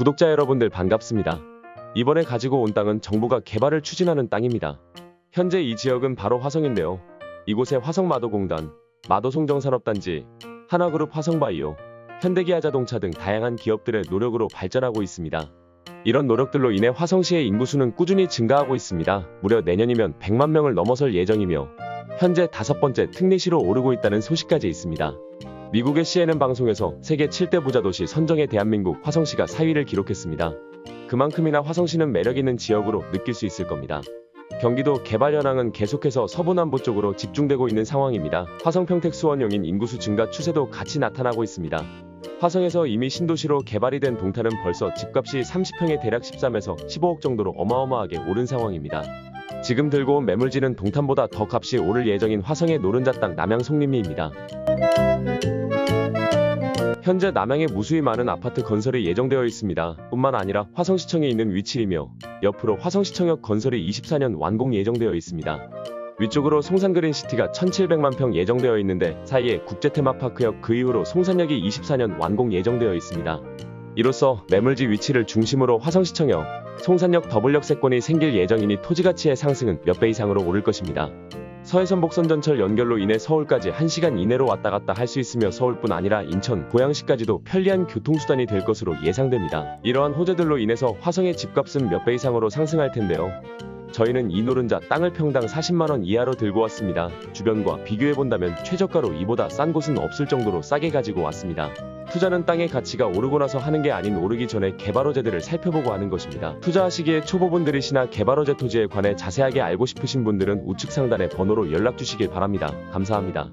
구독자 여러분들 반갑습니다. 이번에 가지고 온 땅은 정부가 개발을 추진하는 땅입니다. 현재 이 지역은 바로 화성인데요. 이곳에 화성마도공단, 마도송정산업단지, 하나그룹 화성바이오, 현대기아 자동차 등 다양한 기업들의 노력으로 발전하고 있습니다. 이런 노력들로 인해 화성시의 인구수는 꾸준히 증가하고 있습니다. 무려 내년이면 100만 명을 넘어설 예정이며 현재 다섯 번째 특례시로 오르고 있다는 소식까지 있습니다. 미국의 CNN 방송에서 세계 7대 부자 도시 선정에 대한민국 화성시가 4위를 기록했습니다. 그만큼이나 화성시는 매력 있는 지역으로 느낄 수 있을 겁니다. 경기도 개발 현황은 계속해서 서부남부 쪽으로 집중되고 있는 상황입니다. 화성 평택 수원용인 인구수 증가 추세도 같이 나타나고 있습니다. 화성에서 이미 신도시로 개발이 된 동탄은 벌써 집값이 30평에 대략 13에서 15억 정도로 어마어마하게 오른 상황입니다. 지금 들고 온 매물지는 동탄보다 더 값이 오를 예정인 화성의 노른자 땅 남양 송림리입니다. 현재 남양에 무수히 많은 아파트 건설이 예정되어 있습니다. 뿐만 아니라 화성시청에 있는 위치이며 옆으로 화성시청역 건설이 24년 완공 예정되어 있습니다. 위쪽으로 송산그린시티가 1700만 평 예정되어 있는데 사이에 국제테마파크역 그 이후로 송산역이 24년 완공 예정되어 있습니다. 이로써 매물지 위치를 중심으로 화성시청역, 송산역 더블역 세권이 생길 예정이니 토지 가치의 상승은 몇 배 이상으로 오를 것입니다. 서해선 복선전철 연결로 인해 서울까지 1시간 이내로 왔다 갔다 할 수 있으며 서울뿐 아니라 인천, 고양시까지도 편리한 교통수단이 될 것으로 예상됩니다. 이러한 호재들로 인해서 화성의 집값은 몇 배 이상으로 상승할 텐데요. 저희는 이 노른자 땅을 평당 40만원 이하로 들고 왔습니다. 주변과 비교해본다면 최저가로 이보다 싼 곳은 없을 정도로 싸게 가지고 왔습니다. 투자는 땅의 가치가 오르고 나서 하는 게 아닌 오르기 전에 개발 호재들을 살펴보고 하는 것입니다. 투자하시기에 초보분들이시나 개발 호재 토지에 관해 자세하게 알고 싶으신 분들은 우측 상단의 번호로 연락 주시길 바랍니다. 감사합니다.